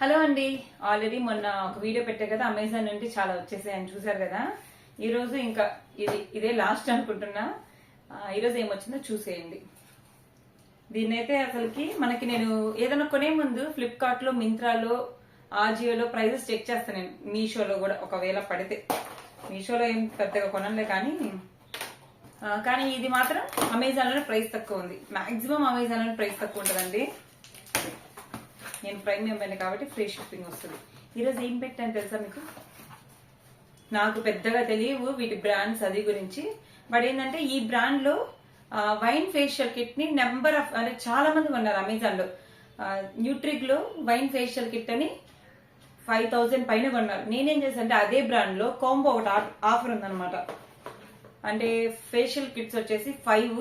Hello అండి. Already మొన్న ఒక వీడియో పెట్టా కదా అమెజాన్ నుండి చాలా వచ్చేసాయని చూసారు కదా. ఈ రోజు ఇంకా ఇది ఇదే లాస్ట్ అనుకుంటున్నా. ఈరోజు ఏమొచ్చిందో చూసేయండి. దీన్నైతే అసలుకి మనకి నేను ఏదైనా కొనే ముందు ఫ్లిప్కార్ట్లో మింత్రాలో ఆజియోలో ప్రైజెస్ చెక్ చేస్తాను నేను. మీషోలో కూడా ఒకవేళ పడితే. మీషోలో ఏం పెద్దగా కొనలే కానీ కానీ ఇది మాత్రం అమెజాన్లోనే ప్రైస్ తక్కువ ఉంది. మాక్సిమం అమెజాన్లోనే ప్రైస్ తక్కువ ఉంటుందండి. నేను ప్రైమ్ మెంబర్ని కాబట్టి ఫ్రీ షిప్పింగ్ వస్తుంది. ఈరోజు ఏం పెట్టాను తెలుసా మీకు? నాకు పెద్దగా తెలియవు వీటి బ్రాండ్స్ అది గురించి. బట్ ఏంటంటే ఈ బ్రాండ్లో వైన్ ఫేషియల్ కిట్ని నెంబర్ ఆఫ్ అంటే చాలా మంది కొన్నారు అమెజాన్లో. న్యూట్రిక్లో వైన్ ఫేషియల్ కిట్ అని ఫైవ్ థౌజండ్ పైన కొన్నారు. నేనేం చేశాను అంటే అదే బ్రాండ్లో కాంబో ఒకటి ఆఫర్ ఉందన్నమాట. అంటే ఫేషియల్ కిట్స్ వచ్చేసి ఫైవ్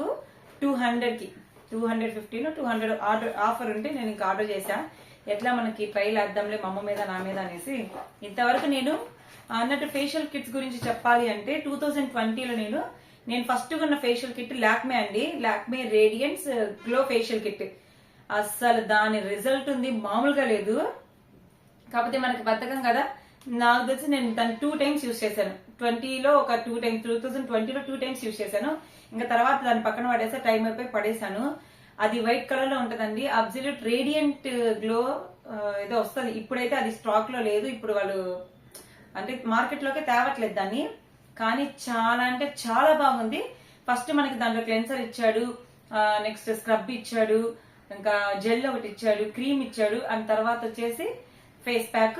టూ హండ్రెడ్కి two hundred fifteen two hundred order offer ఉంటే నేను ఇంకా ఆర్డర్ చేశాను ఎట్లా మనకి ట్రైల్ వేద్దాంలే మా అమ్మ మీద నా మీద అనేసి. ఇంతవరకు నేను అన్నట్టు ఫేషియల్ కిట్స్ గురించి చెప్పాలి అంటే టూ థౌజండ్ ట్వంటీలో నేను నేను ఫస్ట్ కొన్న ఫేషియల్ కిట్ లాక్మే అండి. Lakme radiance glow facial kit అస్సలు దాని రిజల్ట్ ఉంది మామూలుగా లేదు. కాకపోతే మనకి బద్ధకం కదా. నాకు తెలిసి నేను దాన్ని టూ టైమ్స్ యూస్ చేశాను. ట్వంటీలో ఒక టూ టైమ్స్ టూ థౌసండ్ ట్వంటీలో టూ టైమ్స్ యూజ్ చేశాను. ఇంకా తర్వాత దాని పక్కన పడేసా టైం అయిపోయి పడేశాను. అది వైట్ కలర్లో ఉంటదండి అబ్జల్యూట్ రేడియంట్ గ్లో ఏదో వస్తుంది. ఇప్పుడైతే అది స్టాక్లో లేదు. ఇప్పుడు వాళ్ళు అంటే మార్కెట్లోకి తేవట్లేదు దాన్ని. కానీ చాలా అంటే చాలా బాగుంది. ఫస్ట్ మనకి దాంట్లో క్లెన్సర్ ఇచ్చాడు నెక్స్ట్ స్క్రబ్ ఇచ్చాడు ఇంకా జెల్ ఒకటి ఇచ్చాడు క్రీమ్ ఇచ్చాడు అండ్ తర్వాత వచ్చేసి face pack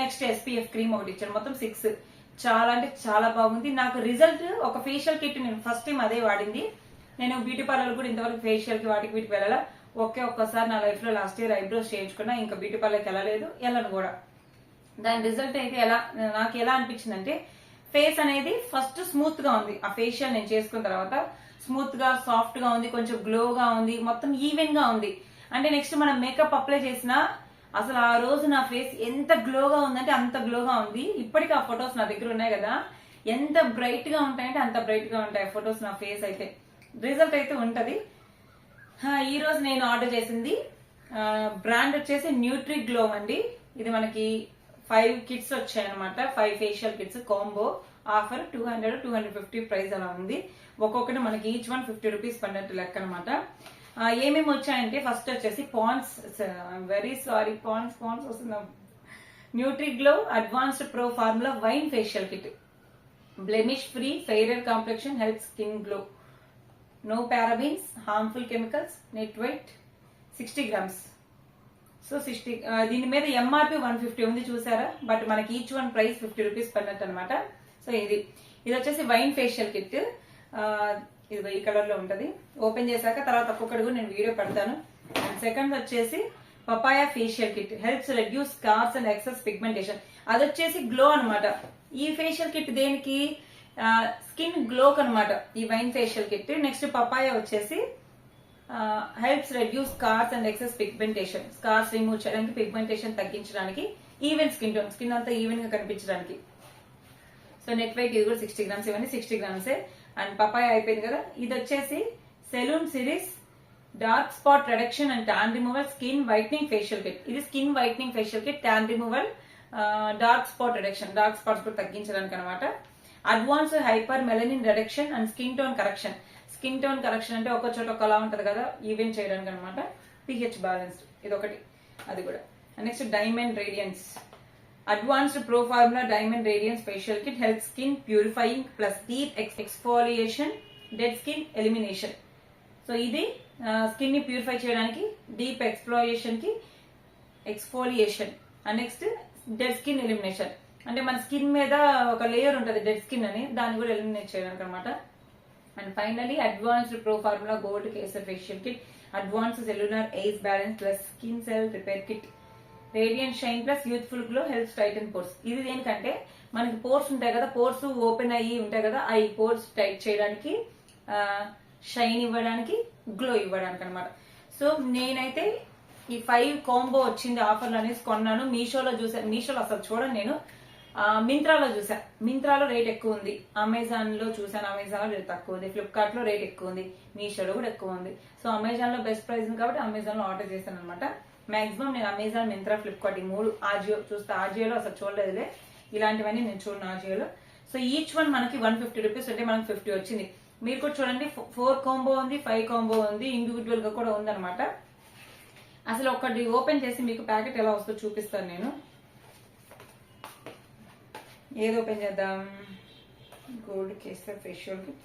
next SPF cream ఒకటి ఇచ్చాడు. మొత్తం సిక్స్ చాలా అంటే చాలా బాగుంది. నాకు రిజల్ట్ ఒక ఫేషియల్ కిట్ నేను ఫస్ట్ టైం అదే వాడింది. నేను బ్యూటీ పార్లర్ కూడా ఇంతవరకు ఫేషియల్కి వాటికి వీటికి వెళ్ళాలా? ఒకే ఒక్కసారి నా లైఫ్లో లాస్ట్ ఇయర్ ఐబ్రోస్ చేయించుకున్నా ఇంకా బ్యూటీ పార్లర్కి వెళ్ళలేదు వెళ్ళను కూడా. దాని రిజల్ట్ అయితే ఎలా నాకు ఎలా అనిపించింది అంటే ఫేస్ అనేది ఫస్ట్ స్మూత్గా ఉంది. ఆ ఫేషియల్ నేను చేసుకున్న తర్వాత స్మూత్గా సాఫ్ట్గా ఉంది కొంచెం గ్లోగా ఉంది మొత్తం ఈవెన్గా ఉంది. అంటే నెక్స్ట్ మనం మేకప్ అప్లై చేసినా అసలు ఆ రోజు నా ఫేస్ ఎంత గ్లోగా ఉందంటే అంత గ్లోగా ఉంది. ఇప్పటికీ ఆ ఫొటోస్ నా దగ్గర ఉన్నాయి కదా. ఎంత బ్రైట్గా ఉంటాయంటే అంత బ్రైట్గా ఉంటాయి ఫొటోస్ నా ఫేస్ అయితే. రిజల్ట్ అయితే ఉంటది. ఈరోజు నేను ఆర్డర్ చేసింది బ్రాండ్ వచ్చేసి న్యూట్రీ గ్లో అండి. ఇది మనకి ఫైవ్ కిట్స్ వచ్చాయి అనమాట five facial kits combo offer two hundred two hundred fifty price అలా ఉంది. ఒక్కొక్కటి మనకి ఈచ్ వన్ ఫిఫ్టీ రూపీస్ పడినట్టు లెక్క అనమాట ఏమేమి వచ్చాయంటే ఫస్ట్ వచ్చేసి Pond's very sorry Pond's Pond's వస్తుంది? Nutri Glow advanced pro formula wine facial kit blemish free fairer complexion health skin glow no parabens harmful chemicals net weight sixty grams so sixty దీని మీద MRP one fifty ఉంది చూసారా? But మనకి each one price fifty rupees పడినట్టు అనమాట so ఇది ఇది వచ్చేసి వైన్ ఫేషియల్ కిట్ ఇది ఈ కలర్లో ఓపెన్ చేశాక తర్వాత ఒక్కొక్కటి కూడా నేను వీడియో పెడతాను. సెకండ్ వచ్చేసి papaya facial kit helps reduce scars and excess pigmentation అది వచ్చేసి గ్లో అన్నమాట. ఈ ఫేషియల్ కిట్ దేనికి? స్కిన్ గ్లోక్ అన్నమాట. ఈ wine facial kit next papaya వచ్చేసి helps reduce scars and excess pigmentation scars remove చేయడానికి పిగ్మెంటేషన్ తగ్గించడానికి ఈవెన్ స్కిన్ టోన్ స్కిన్ అంతా ఈవెన్గా కనిపించడానికి. సో నెట్ వెయిట్ ఇది కూడా సిక్స్టీ గ్రామ్స్ ఇవన్నీ సిక్స్టీ గ్రామ్సే అండ్ పపాయ అయిపోయింది కదా. ఇది వచ్చేసి salon series dark spot reduction and tan removal skin whitening facial kit ఇది skin whitening facial kit tan removal dark spot reduction dark spots కూడా తగ్గించడానికి అనమాట advance hyper melanin reduction and skin tone correction skin tone correction అంటే ఒక చోట ఒకలా ఉంటది కదా ఈవెన్ చేయడానికి అనమాట పిహెచ్ బ్యాలెన్స్డ్ ఇది ఒకటి అది కూడా next diamond radiance advanced pro formula diamond radiance facial kit health skin purifying plus deep exfoliation dead skin elimination so ఇది స్కిన్ని ప్యూరిఫై చేయడానికి deep ఎక్స్ప్లోయేషన్కి exfoliation and next dead skin elimination అంటే మన స్కిన్ మీద ఒక లేయర్ ఉంటుంది డెడ్ స్కిన్ అని దాన్ని కూడా ఎలిమినేట్ చేయడానికి అనమాట and finally advanced pro formula gold kesar facial kit advance cellular age balance plus skin cell repair kit radiant shine plus youthful glow health tighten pores ఇది దేనికంటే మనకి పోర్స్ ఉంటాయి కదా పోర్స్ ఓపెన్ అయ్యి ఉంటాయి కదా ఆ పోర్స్ టైట్ చేయడానికి షైన్ ఇవ్వడానికి గ్లో ఇవ్వడానికి అనమాట సో నేనైతే ఈ ఫైవ్ కాంబో వచ్చింది ఆఫర్లు అనేసి కొన్నాను. మీషోలో చూసాను మీషోలో అసలు చూడండి నేను. మింత్రాలో చూసా. మింత్రాలో రేట్ ఎక్కువ ఉంది. అమెజాన్లో చూసాను అమెజాన్లో రేట్ తక్కువ ఉంది. ఫ్లిప్కార్ట్లో రేట్ ఎక్కువ ఉంది. మీషోలో కూడా ఎక్కువ ఉంది. సో అమెజాన్లో బెస్ట్ ప్రైస్ ఉంది కాబట్టి అమెజాన్లో ఆర్డర్ చేశాను అనమాట మాక్సిమం నేను అమెజాన్ మింత్రా ఫ్లిప్కార్ట్ ఈ మూడు ఆజియో చూస్తే. ఆజియోలో అసలు చూడలేదులే. ఇలాంటివన్నీ నేను చూడను ఆజియోలో. సో ఈచ్ వన్ మనకి వన్ ఫిఫ్టీ రూపీస్ అంటే మనకి ఫిఫ్టీ వచ్చింది. మీరు కూడా చూడండి ఫోర్ కాంబో ఉంది ఫైవ్ కాంబో ఉంది ఇండివిజువల్గా కూడా ఉందన్నమాట. అసలు ఒకటి ఓపెన్ చేసి మీకు ప్యాకెట్ ఎలా వస్తుందో చూపిస్తాను నేను. ఏది ఓపెన్ చేద్దాం. గోల్డ్ కేసర్ ఫేషియల్ కిట్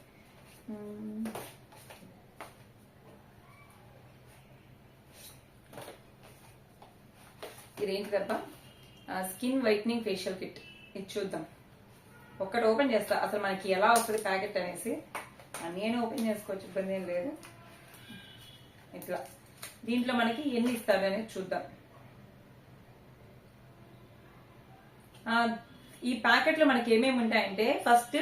తప్ప స్కిన్ వైట్నింగ్ ఫేషియల్ కిట్. ఇది చూద్దాం. ఒక్కటి ఓపెన్ చేస్తా. అసలు మనకి ఎలా వస్తుంది ప్యాకెట్ అనేసి. నేను ఓపెన్ చేసుకోవచ్చు ఇబ్బంది ఏం లేదు. ఇట్లా. దీంట్లో మనకి ఎన్ని ఇస్తాడు అనేది చూద్దాం ఈ ప్యాకెట్లో మనకి ఏమేమి ఉంటాయంటే ఫస్ట్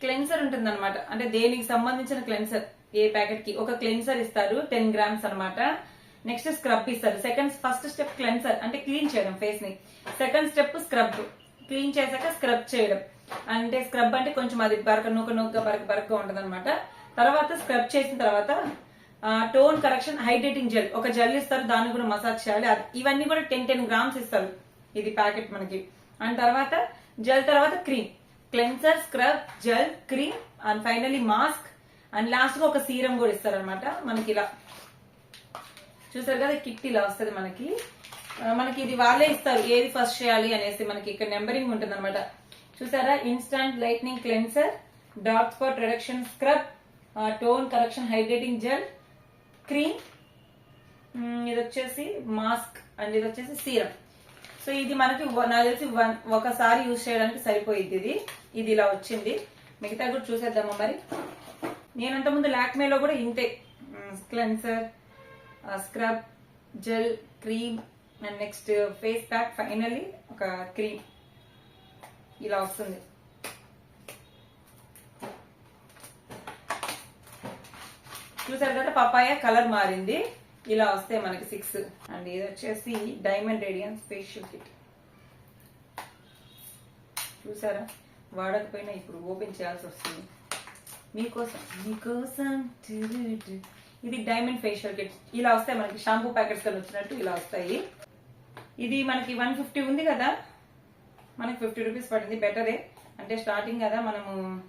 క్లెన్సర్ ఉంటుంది అనమాట అంటే దేనికి సంబంధించిన క్లెన్సర్? ఏ ప్యాకెట్కి ఒక క్లెన్సర్ ఇస్తారు టెన్ గ్రామ్స్ అన్నమాట. నెక్స్ట్ స్క్రబ్ ఇస్తారు. సెకండ్ ఫస్ట్ స్టెప్ క్లెన్సర్ అంటే క్లీన్ చేయడం ఫేస్ని సెకండ్ స్టెప్ స్క్రబ్. క్లీన్ చేశాక స్క్రబ్ చేయడం. అంటే స్క్రబ్ అంటే కొంచెం అది బరక నూక నూక బరక బరకగా ఉంటది అనమాట తర్వాత స్క్రబ్ చేసిన తర్వాత టోన్ కరెక్షన్ హైడ్రేటింగ్ జెల్. ఒక జెల్ ఇస్తారు దాన్ని కూడా మసాజ్ చేయాలి. అది- ఇవన్నీ కూడా టెన్ టెన్ గ్రామ్స్ ఇస్తారు. ఇది ప్యాకెట్ మనకి. అండ్ తర్వాత జెల్ తర్వాత cream cleanser scrub gel cream and finally mask and లాస్ట్గా ఒక సీరం కూడా ఇస్తారు అనమాట మనకి ఇలా. చూసారు కదా కిట్ ఇలా వస్తుంది మనకి. మనకి ఇది వాళ్ళే ఇస్తారు ఏది ఫస్ట్ చేయాలి అనేసి మనకి ఇక్కడ నెంబరింగ్ ఉంటుంది అనమాట చూసారా instant lightening cleanser dark spot reduction scrub tone correction hydrating gel cream ఇది వచ్చేసి మాస్క్ అండ్ ఇది వచ్చేసి సీరం సో ఇది మనకి నాకు తెలిసి వన్- ఒకసారి యూజ్ చేయడానికి సరిపోయింది ఇది. ఇది ఇలా వచ్చింది. మిగతా కూడా చూసేద్దామా మరి? నేనంత ముందు లాక్మేలో కూడా ఇంతే. Cleanser scrub gel cream and next face pack finally ఒక క్రీమ్. ఇలా వస్తుంది. చూసారు కదా పపాయ కలర్ మారింది. ఇలా వస్తే మనకి సిక్స్ అండ్ ఇది వచ్చేసి డైమండ్ రేడియన్స్ ఫేషియల్ కిట్ చూసారా? వాడకపోయినా ఇప్పుడు ఓపెన్ చేయాల్సి వస్తుంది. మీకోసం. మీకోసం. ఇది డైమండ్ ఫేషియల్ కిట్ ఇలా వస్తాయి మనకి షాంపూ ప్యాకెట్స్ కానీ వచ్చినట్టు ఇలా వస్తాయి. ఇది మనకి వన్ ఫిఫ్టీ ఉంది కదా? మనకి ఫిఫ్టీ రూపీస్ పడింది. బెటరే అంటే స్టార్టింగ్ కదా మనము.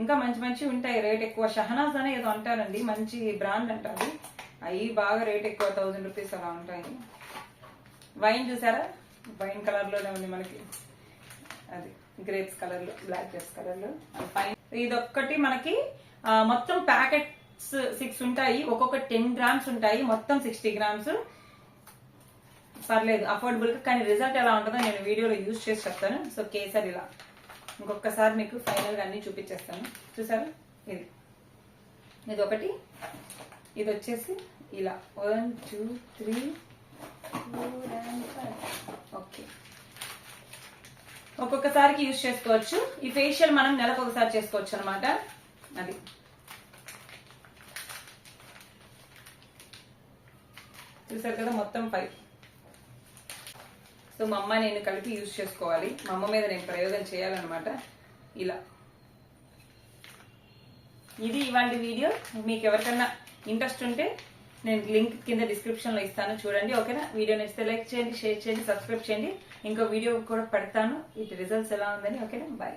ఇంకా మంచి మంచి ఉంటాయి. రేట్ ఎక్కువ. షహనాజ్ అనే ఏదో అంటారండి. మంచి బ్రాండ్ అంటారు. అవి బాగా రేట్ ఎక్కువ థౌజండ్ రూపీస్ అలా ఉంటాయి. వైన్ చూసారా? వైన్ కలర్లోనే ఉంది మనకి. అది గ్రేప్స్ కలర్లో బ్లాక్ గ్రేప్స్ కలర్లో. ఫైన్ ఇదొక్కటి మనకి మొత్తం ప్యాకెట్స్ సిక్స్ ఉంటాయి. ఒక్కొక్క టెన్ గ్రామ్స్ ఉంటాయి. మొత్తం సిక్స్టీ గ్రామ్స్ పర్లేదు అఫోర్డబుల్ కానీ రిజల్ట్ ఎలా ఉంటుందో నేను వీడియోలో యూజ్ చేసి చెప్తాను. సో కేసర్ ఇలా. ఇంకొకసారి మీకు ఫైనల్గా అన్ని చూపించేస్తాను. చూసారా? ఇది. ఇది ఒకటి ఇది వచ్చేసి ఇలా. One two three four and five okay ఒక్కొక్కసారికి use చేసుకోవచ్చు. ఈ ఫేషియల్ మనం నెలకు ఒకసారి చేసుకోవచ్చు అనమాట అది. చూసారు కదా మొత్తం ఫైవ్ సో మా అమ్మ నేను కలిపి యూజ్ చేసుకోవాలి. మా అమ్మ మీద నేను ప్రయోగం చేయాలన్నమాట. ఇలా. ఇది ఇవాళ వీడియో. మీకు ఎవరికన్నా ఇంట్రెస్ట్ ఉంటే నేను లింక్ కింద డిస్క్రిప్షన్లో ఇస్తాను చూడండి ఓకేనా? వీడియో నచ్చితే లైక్ చేయండి షేర్ చేయండి సబ్స్క్రైబ్ చేయండి. ఇంకో వీడియో కూడా పెడతాను. వీటి రిజల్ట్స్ ఎలా ఉందని ఓకేనా? బాయ్